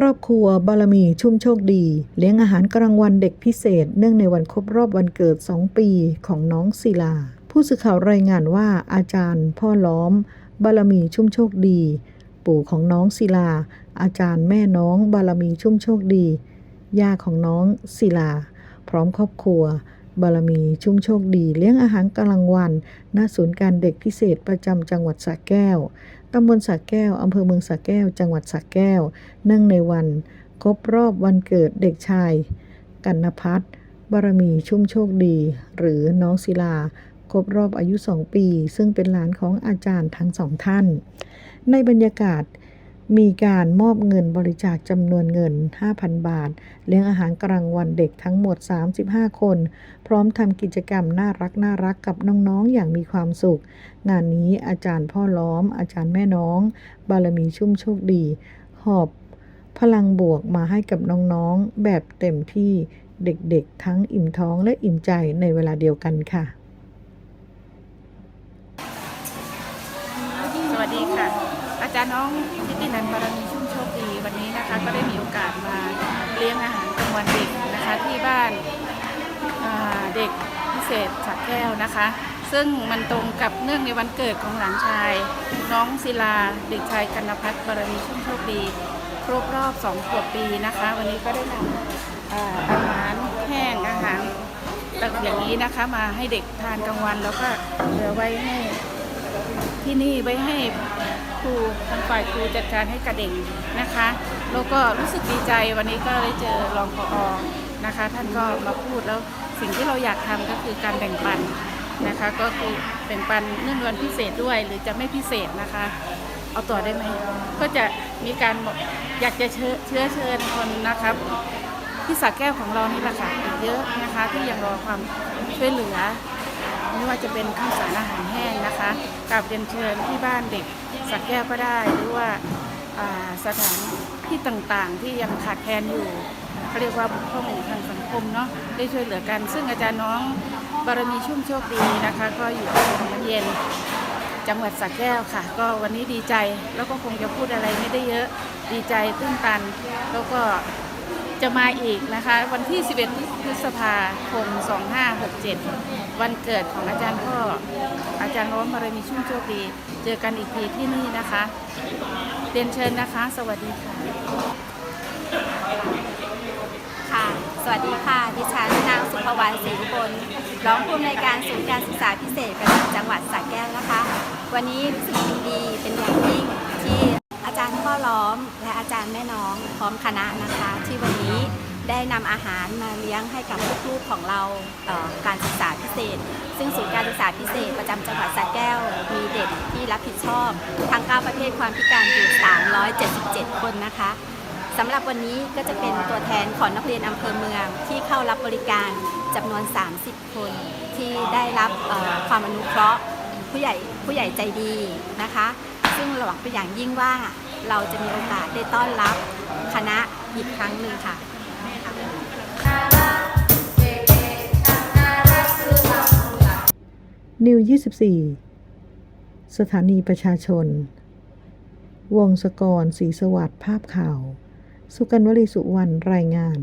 ครอบครัวบารมีชุ่มโชคดี เลี้ยงอาหารกลางวันเด็กพิเศษ เนื่องในวันครบรอบวันเกิด 2 ปีของน้องศิลา ผู้สื่อข่าวรายงานว่าอาจารย์ พ่อล้อม บารมีชุ่มโชคดี ปู่ของน้องศิลา อาจารย์แม่น้องบารมีชุ่มโชคดี ย่าของน้องศิลา พร้อมครอบครัวบารมีชุ่มโชคดีเลี้ยงอาหารกลางวัน ณ ศูนย์การเด็กพิเศษประจำจังหวัดสระแก้ว ตำบลสระแก้ว อำเภอเมืองสระแก้ว จังหวัดสระแก้ว เนื่องในวันครบรอบวันเกิดเด็กชาย กันนพัฒน์บารมีชุ่มโชคดี หรือน้องศิลา ครบรอบอายุ 2 ปี ซึ่งเป็นหลานของอาจารย์ทั้งสองท่าน ในบรรยากาศ มีการมอบเงินบริจาคจำนวนเงิน 5,000 บาท เลี้ยงอาหารกลางวันเด็กทั้งหมด 35 คน พร้อมทำกิจกรรมน่ารักน่ารักกับน้องๆ อย่างมีความสุข งานนี้อาจารย์พ่อล้อม อาจารย์แม่น้อง บารมีชุ่มโชคดี หอบพลังบวกมาให้กับน้องๆ แบบเต็มที่เด็กๆ ทั้งอิ่มท้องและอิ่มใจในเวลาเดียวกันค่ะ สวัสดีค่ะ อาจารย์น้องทิตินันบารมีชุ่มโชคดีวันนี้นะคะ ก็ได้มีโอกาสมาเลี้ยงอาหารกลางวันเด็กนะคะที่บ้านาเด็กพิเศษสักแก้วนะคะ ซึ่งมันตรงกับเนื่องในวันเกิดของหลานชาย น้องศิลาเด็กชายกันพัฒน์บารมีชุ่มโชคดีครบรอบสองขวบปีนะคะ วันนี้ก็ได้นำอาหารแห้งอาหารแบบอย่างนี้นะคะมาให้เด็กทานกลางวันแล้วก็เหลือไว้ให้ที่นี่ไว้ให้ รูทางฝ่ายครูจัดการให้กระเด็กนะคะแล้วก็รู้สึกดีใจวันนี้ก็ได้เจอรองพออนะคะ ท่านก็มาพูดแล้วสิ่งที่เราอยากทำก็คือการแบ่งปันนะคะ ก็คือแบ่งปันเนื่องวันพิเศษด้วย หรือจะไม่พิเศษนะคะ เอาต่อได้ไหมก็จะมีการอยากจะเชื้อเชิญคนนะครับที่สักแก้วของเรานี่แหละค่ะเยอะนะคะที่ยังรอความช่วยเหลือ ไม่ว่าจะเป็นข้าวสารอาหารแห้งนะคะกับเรียนเชิญที่บ้านเด็กสักแก้วก็ได้ หรือว่าสถานที่ต่างๆ ที่ยังขาดแคลนอยู่เขาเรียกว่าบุคคลทางสังคมเนาะได้ช่วยเหลือกัน ซึ่งอาจารย์น้องบารมีชุ่มโชคดีนะคะ ก็อยู่ที่โรงเรียนจังหวัดสระแก้วค่ะ ก็วันนี้ดีใจแล้วก็คงจะพูดอะไรไม่ได้เยอะดีใจตื้นตัน แล้วก็ จะมาอีกนะคะ วันที่ 11 พฤษภาคม 2567 วันเกิดของอาจารย์พ่ออาจารย์ร้อมบารมีชุ่มโชคดี เจอกันอีกทีที่นี่นะคะเรียนเชิญนะคะ สวัสดีค่ะ ค่ะ สวัสดีค่ะ ดิฉันนางสุภวรรณศรีอุบลร้องผู้อำนวยการศูนย์การศึกษาพิเศษประจำจังหวัดสระแก้วนะคะ วันนี้รู้สึกยินดีเป็นอย่างยิ่ง จารย์พ่อล้อมและอาจารย์แม่น้องพร้อมคณะนะคะ ที่วันนี้ได้นำอาหารมาเลี้ยงให้กับลูกๆของเราเการศึกษาพิเศษ ซึ่งศูนย์การศึกษาพิเศษประจำจังหวัดสระแก้ว มีเด็กที่รับผิดชอบทั้ง9ประเภทความพิการอยู่ 377 คนนะคะสำหรับวันนี้ก็จะเป็นตัวแทนของนักเรียนอำเภอเมือง ที่เข้ารับบริการจำนวน 30 คน ที่ได้รับความอนุเคราะห์ผู้ใหญ่ผู้ใหญ่ใจดีนะคะ ซึ่งหวังเป็นอย่างยิ่งว่า เราจะมีโอกาสได้ต้อนรับคณะอีกครั้งหนึ่งค่ะนิว 24 สถานีประชาชน วงศกรศรีสวัสดิ์ภาพข่าว สุกันวลีสุวรรณรายงาน